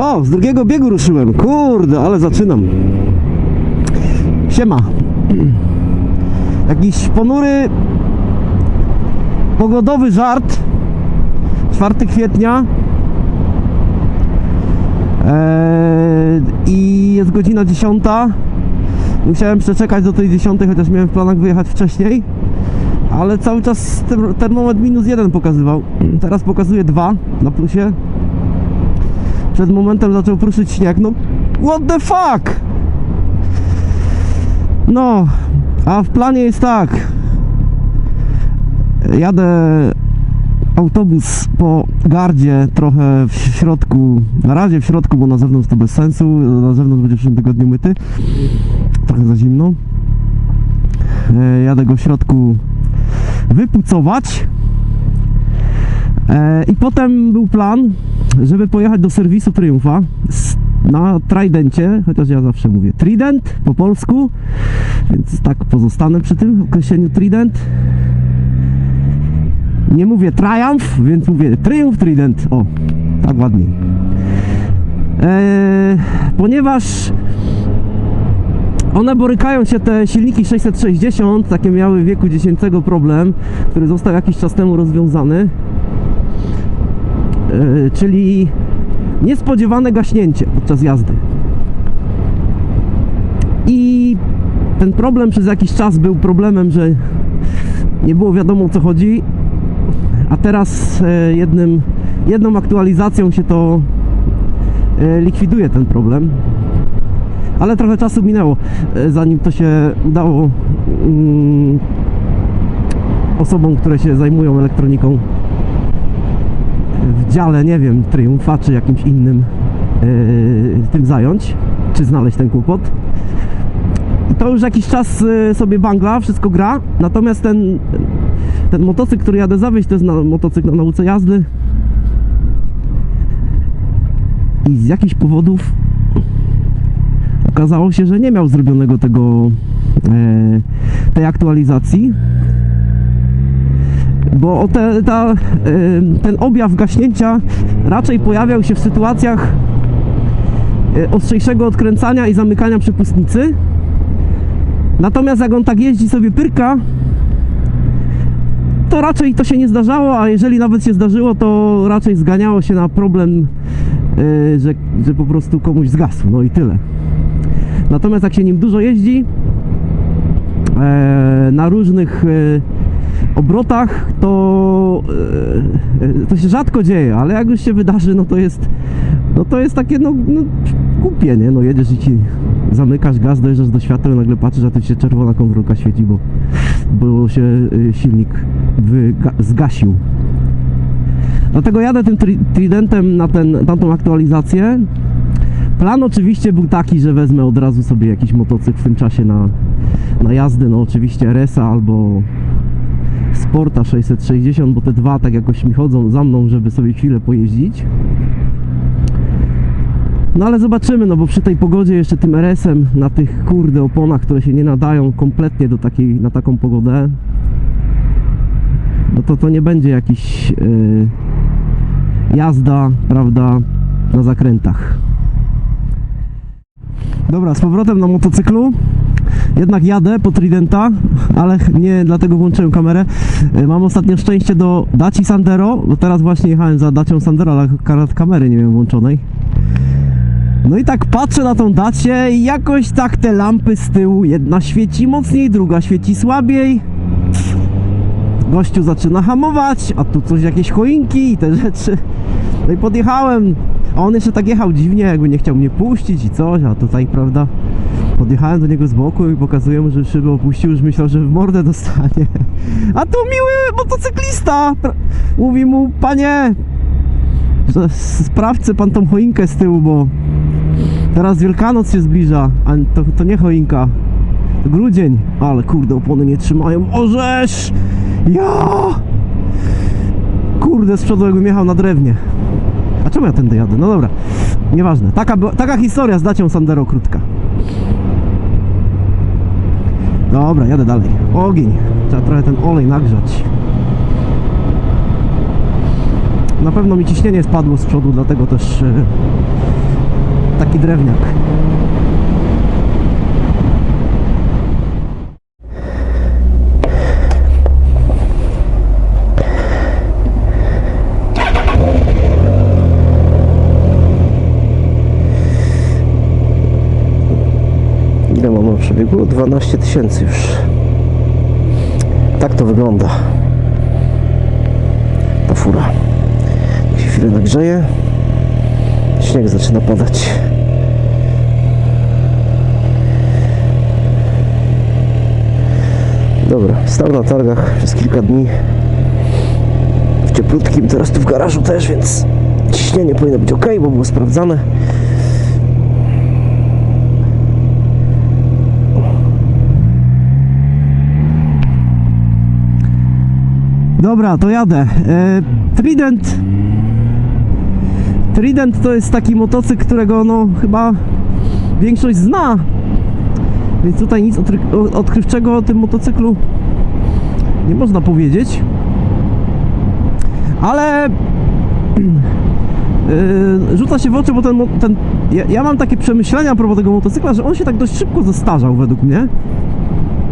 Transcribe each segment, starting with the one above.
O, z drugiego biegu ruszyłem. Kurde, ale zaczynam. Siema. Jakiś ponury pogodowy żart. 4 kwietnia. Eee, I jest godzina 10. Musiałem przeczekać do tej 10, chociaż miałem w planach wyjechać wcześniej. Ale cały czas ter- termometr minus 1 pokazywał. Teraz pokazuje 2 na plusie. Przed momentem zaczął pruszyć śnieg. No, what the fuck? No, a w planie jest tak. Jadę autobus po gardzie trochę w środku, na razie w środku, bo na zewnątrz to bez sensu, na zewnątrz będzie w przyszłym tygodniu myty, trochę za zimno. E, Jadę go w środku wypucować. E, I potem był plan, żeby pojechać do serwisu Triumfa na Tridencie, chociaż ja zawsze mówię Trident po polsku, więc tak pozostanę przy tym określeniu Trident. Nie mówię Triumph, więc mówię Triumph Trident. O, tak ładniej. Eee, ponieważ one borykają się, te silniki 660, takie miały w wieku 10 problem, który został jakiś czas temu rozwiązany. Eee, czyli niespodziewane gaśnięcie podczas jazdy. I ten problem przez jakiś czas był problemem, że nie było wiadomo o co chodzi, a teraz e, jednym, jedną aktualizacją się to e, likwiduje ten problem. Ale trochę czasu minęło, e, zanim to się udało mm, osobom, które się zajmują elektroniką w dziale, nie wiem, Triumfa czy jakimś innym e, tym zająć, czy znaleźć ten kłopot. To już jakiś czas e, sobie bangla, wszystko gra, natomiast ten, ten motocykl, który jadę zawieźć, to jest na, motocykl na nauce jazdy. I z jakichś powodów okazało się, że nie miał zrobionego tego e, tej aktualizacji. Bo te, ta, e, ten objaw gaśnięcia raczej pojawiał się w sytuacjach e, ostrzejszego odkręcania i zamykania przepustnicy. Natomiast jak on tak jeździ sobie pyrka, to raczej to się nie zdarzało, a jeżeli nawet się zdarzyło, to raczej zganiało się na problem, yy, że, że po prostu komuś zgasł, no i tyle. Natomiast jak się nim dużo jeździ, e, na różnych obrotach, to e, e, to się rzadko dzieje, ale jak już się wydarzy, no to jest, no to jest takie, no, no głupie, nie? No jedziesz i ci zamykasz gaz, dojeżdżasz do światła i nagle patrzysz, a tu się czerwona kontrolka świeci, bo, bo się y, silnik zgasił. Dlatego jadę tym tri- Tridentem na ten, tamtą aktualizację. Plan oczywiście był taki, że wezmę od razu sobie jakiś motocykl w tym czasie na, na jazdę, no oczywiście RS-a albo Sporta 660, bo te dwa tak jakoś mi chodzą za mną, żeby sobie chwilę pojeździć. No ale zobaczymy, no bo przy tej pogodzie jeszcze tym RS-em na tych kurde oponach, które się nie nadają kompletnie do takiej, na taką pogodę, no to to nie będzie jakiś yy, jazda, prawda, na zakrętach. Dobra, z powrotem na motocyklu. Jednak jadę po Tridenta, ale nie dlatego włączyłem kamerę. Yy, Mam ostatnio szczęście do Daci Sandero, bo teraz właśnie jechałem za Dacią Sandero, ale kamery nie miałem włączonej. No i tak patrzę na tą dacie i jakoś tak te lampy z tyłu, jedna świeci mocniej, druga świeci słabiej. Gościu zaczyna hamować, a tu coś, jakieś choinki i te rzeczy. No i podjechałem, a on jeszcze tak jechał dziwnie, jakby nie chciał mnie puścić i coś, a tutaj, prawda, podjechałem do niego z boku i pokazuję mu, że szybę opuścił, już myślał, że w mordę dostanie. A tu miły motocyklista! Mówi mu, panie, sprawdźcie pan tą choinkę z tyłu, bo Teraz Wielkanoc się zbliża, a to, to nie choinka. To grudzień. Ale kurde, opony nie trzymają. Orzesz! Ja! Kurde, z przodu jakbym jechał na drewnie. A czemu ja tędy jadę? No dobra, nieważne. Taka, taka historia z dacią Sandero krótka. Dobra, jadę dalej. Ogień. Trzeba trochę ten olej nagrzać. Na pewno mi ciśnienie spadło z przodu, dlatego też... e, taki drewniak. Ile przebiegu? 12 tysięcy już. Tak to wygląda. Ta fura. Się chwilę nagrzeje. Śnieg zaczyna padać. Dobra, stał na targach przez kilka dni. W cieplutkim, teraz tu w garażu też, więc ciśnienie powinno być ok, bo było sprawdzane. Dobra, to jadę. E, Trident. Trident to jest taki motocykl, którego no chyba większość zna. Więc tutaj nic odkrywczego o tym motocyklu nie można powiedzieć. Ale yy, rzuca się w oczy, bo ten, ten ja, ja mam takie przemyślenia a propos tego motocykla, że on się tak dość szybko zestarzał według mnie.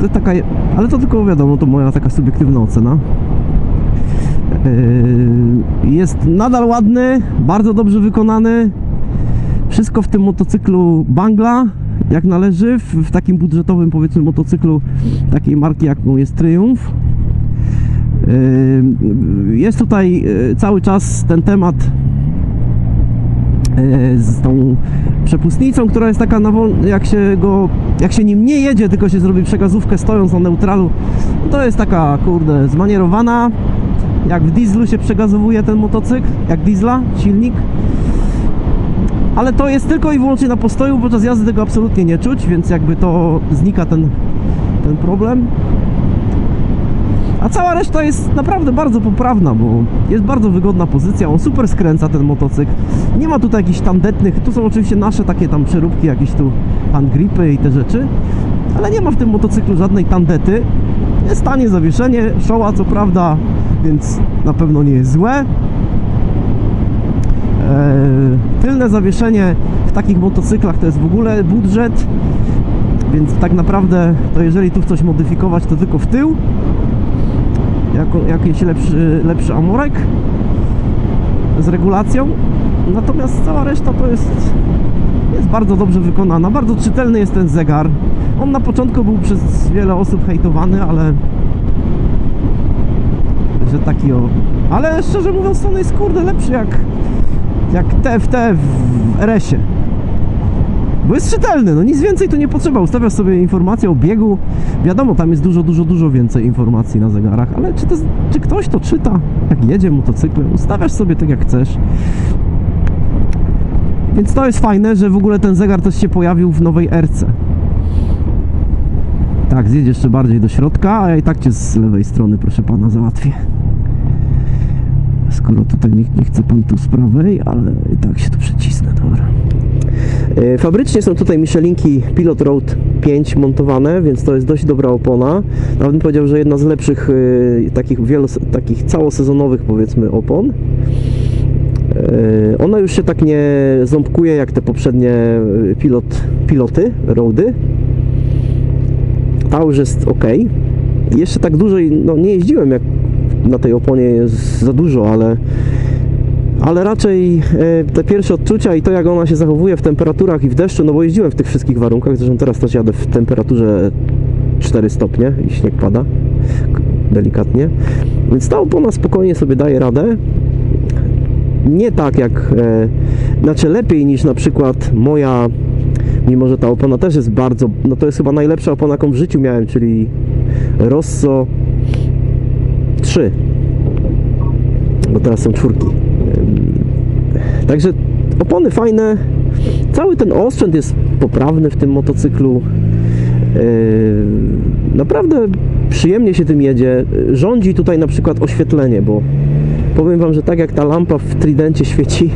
To taka, ale to tylko wiadomo, to moja taka subiektywna ocena. Yy, Jest nadal ładny, bardzo dobrze wykonany. Wszystko w tym motocyklu Bangla, jak należy, w, takim budżetowym powiedzmy motocyklu takiej marki jaką jest Triumph. Yy, Jest tutaj yy, cały czas ten temat z tą przepustnicą, która jest taka na wol- jak się go, jak się nim nie jedzie, tylko się zrobi przekazówkę stojąc na neutralu, to jest taka kurde zmanierowana, jak w dieslu się przegazowuje ten motocykl, jak diesla, silnik. Ale to jest tylko i wyłącznie na postoju, podczas jazdy tego absolutnie nie czuć, więc jakby to znika ten, ten problem. A cała reszta jest naprawdę bardzo poprawna, bo jest bardzo wygodna pozycja, on super skręca ten motocykl. Nie ma tutaj jakichś tandetnych, tu są oczywiście nasze takie tam przeróbki, jakieś tu handgripy i te rzeczy, ale nie ma w tym motocyklu żadnej tandety. Jest tanie zawieszenie, szoła co prawda, więc na pewno nie jest złe. Eee, tylne zawieszenie w takich motocyklach to jest w ogóle budżet, więc tak naprawdę to jeżeli tu coś modyfikować, to tylko w tył. Jako, jakiś lepszy, lepszy amorek z regulacją. Natomiast cała reszta to jest, jest bardzo dobrze wykonana. Bardzo czytelny jest ten zegar. On na początku był przez wiele osób hejtowany, ale że taki o. Ale szczerze mówiąc, on jest kurde lepszy jak, jak TFT w RS-ie. Bo jest czytelny, no nic więcej tu nie potrzeba. Ustawiasz sobie informację o biegu. Wiadomo, tam jest dużo, dużo, dużo więcej informacji na zegarach, ale czy, to, czy ktoś to czyta, jak jedzie motocyklem? Ustawiasz sobie tak jak chcesz. Więc to jest fajne, że w ogóle ten zegar też się pojawił w nowej RC. Tak, zjedź jeszcze bardziej do środka, a ja i tak cię z lewej strony, proszę pana, załatwię. Skoro tutaj nie, nie chce pan tu z prawej, ale i tak się tu przycisnę, dobra. E, Fabrycznie są tutaj Michelinki Pilot Road 5 montowane, więc to jest dość dobra opona. Nawet bym powiedział, że jedna z lepszych e, takich, wielos, takich całosezonowych powiedzmy opon. E, Ona już się tak nie ząbkuje jak te poprzednie pilot, piloty, roady. Ta już jest ok. Jeszcze tak dłużej no, nie jeździłem jak na tej oponie jest za dużo, ale ale raczej e, te pierwsze odczucia i to jak ona się zachowuje w temperaturach i w deszczu, no bo jeździłem w tych wszystkich warunkach, zresztą teraz też jadę w temperaturze 4 stopnie i śnieg pada delikatnie, więc ta opona spokojnie sobie daje radę. Nie tak jak, e, znaczy lepiej niż na przykład moja, mimo że ta opona też jest bardzo, no to jest chyba najlepsza opona jaką w życiu miałem, czyli Rosso 3 bo teraz są czwórki. Także opony fajne. Cały ten osprzęt jest poprawny w tym motocyklu. Naprawdę przyjemnie się tym jedzie. Rządzi tutaj na przykład oświetlenie, bo powiem Wam, że tak jak ta lampa w Tridencie świeci,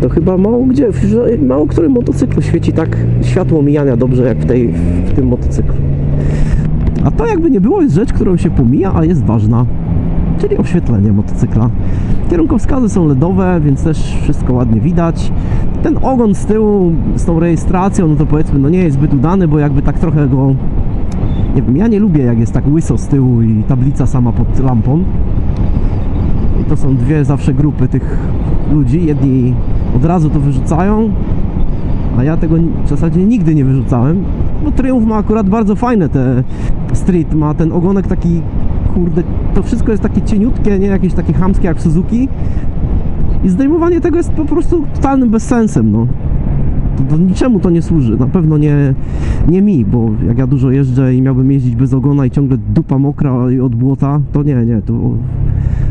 to chyba mało gdzie, mało którym motocyklu świeci tak światło mijania dobrze jak w, tej, w tym motocyklu. A to jakby nie było jest rzecz, którą się pomija, a jest ważna czyli oświetlenie motocykla. Kierunkowskazy są LEDowe, więc też wszystko ładnie widać. Ten ogon z tyłu z tą rejestracją, no to powiedzmy, no nie jest zbyt udany, bo jakby tak trochę go... Nie wiem, ja nie lubię jak jest tak łyso z tyłu i tablica sama pod lampą. I to są dwie zawsze grupy tych ludzi. Jedni od razu to wyrzucają, a ja tego w zasadzie nigdy nie wyrzucałem. Bo Triumph ma akurat bardzo fajne te street, ma ten ogonek taki, kurde, to wszystko jest takie cieniutkie, nie jakieś takie chamskie jak Suzuki. I zdejmowanie tego jest po prostu totalnym bezsensem, no. To, do niczemu to nie służy, na pewno nie, nie mi, bo jak ja dużo jeżdżę i miałbym jeździć bez ogona i ciągle dupa mokra i od błota, to nie, nie, to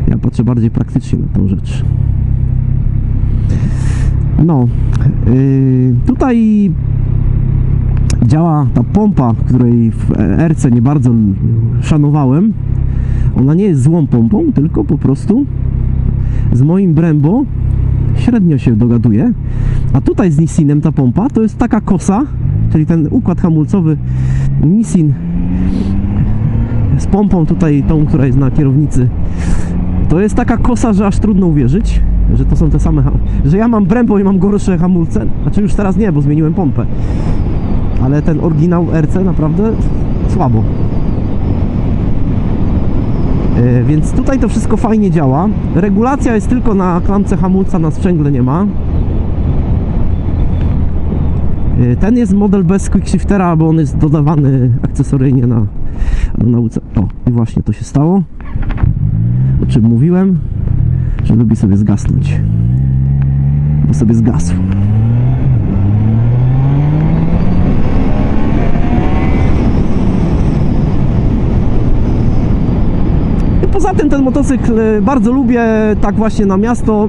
ja patrzę bardziej praktycznie na tą rzecz. No, yy, tutaj działa ta pompa, której w RC nie bardzo szanowałem. Ona nie jest złą pompą, tylko po prostu z moim Brembo średnio się dogaduje. A tutaj z Nissinem ta pompa to jest taka kosa, czyli ten układ hamulcowy Nissin z pompą tutaj tą, która jest na kierownicy. To jest taka kosa, że aż trudno uwierzyć, że to są te same, że ja mam Brembo i mam gorsze hamulce. Znaczy już teraz nie, bo zmieniłem pompę. Ale ten oryginał RC naprawdę słabo. E, Więc tutaj to wszystko fajnie działa. Regulacja jest tylko na klamce hamulca, na sprzęgle nie ma. E, Ten jest model bez quickshiftera, bo on jest dodawany akcesoryjnie na, na nauce. O, i właśnie to się stało. O czym mówiłem, że lubi sobie zgasnąć. Bo sobie zgasł. I poza tym ten motocykl y, bardzo lubię tak właśnie na miasto,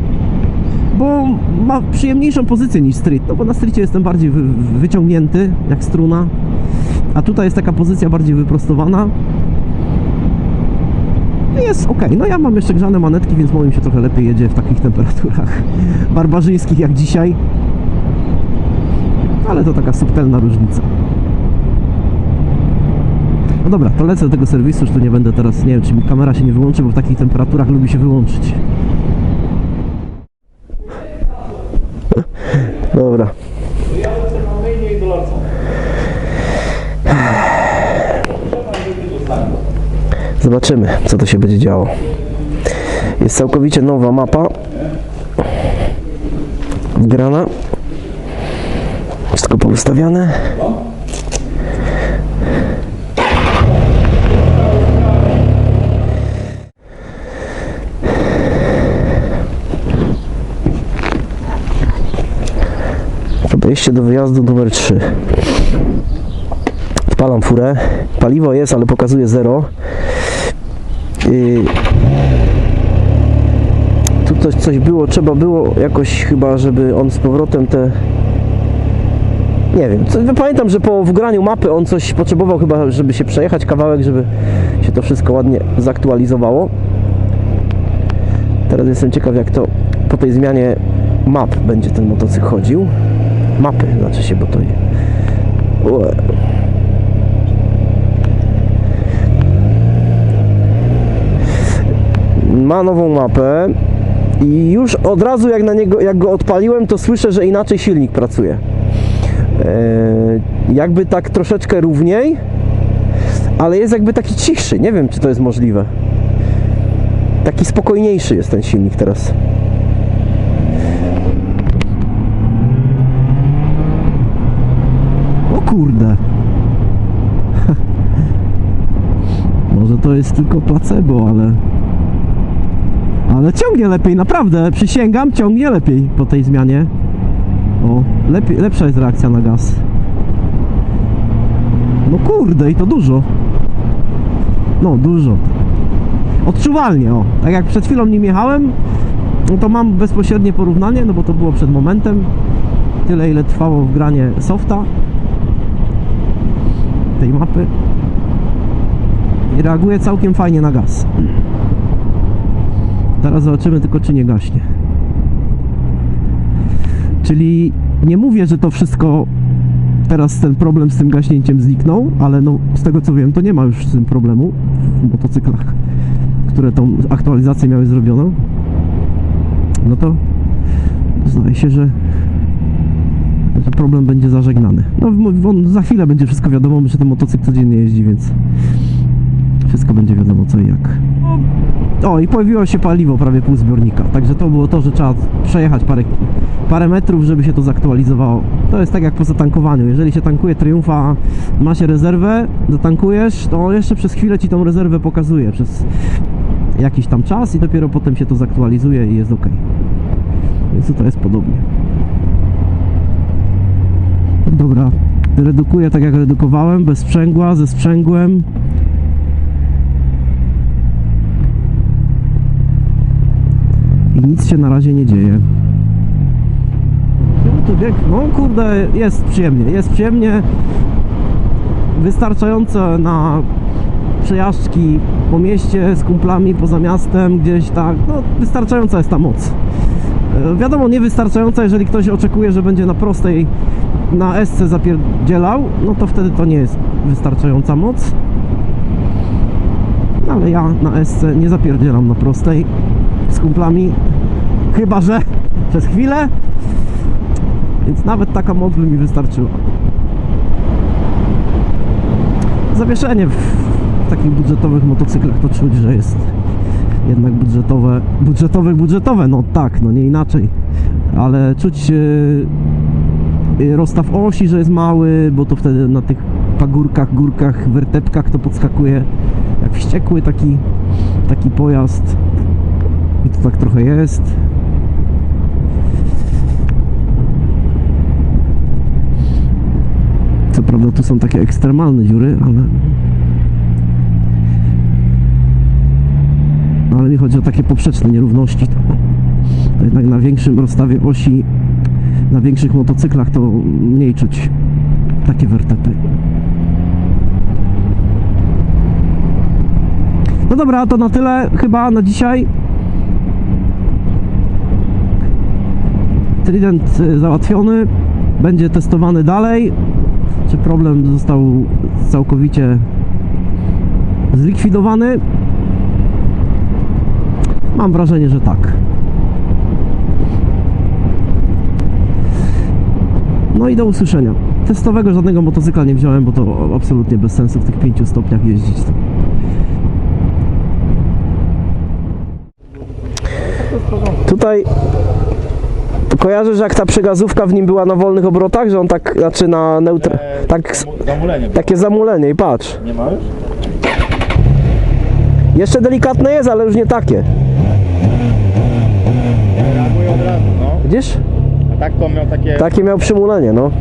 bo ma przyjemniejszą pozycję niż street. No bo na streetie jestem bardziej wy, wyciągnięty, jak struna, a tutaj jest taka pozycja bardziej wyprostowana. I Jest ok. No ja mam jeszcze grzane manetki, więc moim się trochę lepiej jedzie w takich temperaturach barbarzyńskich jak dzisiaj. Ale to taka subtelna różnica. No dobra, to lecę do tego serwisu, już tu nie będę teraz, nie wiem czy mi kamera się nie wyłączy, bo w takich temperaturach lubi się wyłączyć. Dobra. Zobaczymy, co to się będzie działo. Jest całkowicie nowa mapa. Grana. Wszystko poustawiane. Podejście do wyjazdu numer 3. Odpalam furę. Paliwo jest, ale pokazuje 0. Tu coś, coś było, trzeba było jakoś chyba, żeby on z powrotem te... Nie wiem, co, pamiętam, że po wgraniu mapy on coś potrzebował chyba, żeby się przejechać kawałek, żeby się to wszystko ładnie zaktualizowało. Teraz jestem ciekaw, jak to po tej zmianie map będzie ten motocykl chodził. Mapy, znaczy się, bo to nie... Ue. Ma nową mapę i już od razu jak na niego, jak go odpaliłem, to słyszę, że inaczej silnik pracuje. Eee, jakby tak troszeczkę równiej, ale jest jakby taki cichszy. Nie wiem, czy to jest możliwe. Taki spokojniejszy jest ten silnik teraz. O kurde. Może to jest tylko placebo, ale ale ciągnie lepiej, naprawdę, przysięgam, ciągnie lepiej po tej zmianie. O, lepiej, lepsza jest reakcja na gaz. No kurde, i to dużo. No, dużo. Odczuwalnie, o. Tak jak przed chwilą nim jechałem, no to mam bezpośrednie porównanie, no bo to było przed momentem. Tyle, ile trwało wgranie softa tej mapy. I reaguje całkiem fajnie na gaz. Teraz zobaczymy tylko, czy nie gaśnie. Czyli nie mówię, że to wszystko teraz ten problem z tym gaśnięciem zniknął, ale no z tego co wiem, to nie ma już z tym problemu w motocyklach, które tą aktualizację miały zrobioną. No to zdaje się, że problem będzie zażegnany. No w- za chwilę będzie wszystko wiadomo, że ten motocykl codziennie jeździ, więc wszystko będzie wiadomo co i jak. O, i pojawiło się paliwo prawie pół zbiornika. Także to było to, że trzeba przejechać parę, parę metrów, żeby się to zaktualizowało. To jest tak jak po zatankowaniu. Jeżeli się tankuje Triumfa, ma się rezerwę, zatankujesz, to jeszcze przez chwilę ci tą rezerwę pokazuje przez jakiś tam czas i dopiero potem się to zaktualizuje i jest ok. Więc tutaj jest podobnie. Dobra, redukuję tak jak redukowałem, bez sprzęgła, ze sprzęgłem. I nic się na razie nie dzieje. Tu bieg, no kurde, jest przyjemnie, jest przyjemnie. Wystarczająco na przejażdżki po mieście z kumplami, poza miastem, gdzieś tak, no wystarczająca jest ta moc. E, Wiadomo, niewystarczająca, jeżeli ktoś oczekuje, że będzie na prostej na SC zapierdzielał, no to wtedy to nie jest wystarczająca moc. Ale ja na SC nie zapierdzielam na prostej z kumplami, chyba że przez chwilę, więc nawet taka moc by mi wystarczyła. Zawieszenie w takich budżetowych motocyklach to czuć, że jest jednak budżetowe, budżetowe, budżetowe, no tak, no nie inaczej, ale czuć yy, rozstaw osi, że jest mały, bo to wtedy na tych pagórkach, górkach, wertepkach to podskakuje. Jak wściekły taki, taki pojazd i to tak trochę jest. Co prawda tu są takie ekstremalne dziury, ale ale mi chodzi o takie poprzeczne nierówności. To, to jednak na większym rozstawie osi, na większych motocyklach to mniej czuć takie wertepy. No dobra, to na tyle chyba na dzisiaj. Trident y, załatwiony, będzie testowany dalej. Czy problem został całkowicie zlikwidowany? Mam wrażenie, że tak. No i do usłyszenia. Testowego żadnego motocykla nie wziąłem, bo to absolutnie bez sensu w tych 5 stopniach jeździć. Tutaj kojarzysz jak ta przegazówka w nim była na wolnych obrotach, że on tak, znaczy na neutr... tak, Zamulenie. takie zamulenie i patrz. Nie ma już? Jeszcze delikatne jest, ale już nie takie. Reaguje od razu, no. Widzisz? A tak to miał takie... Takie miał przymulenie, no.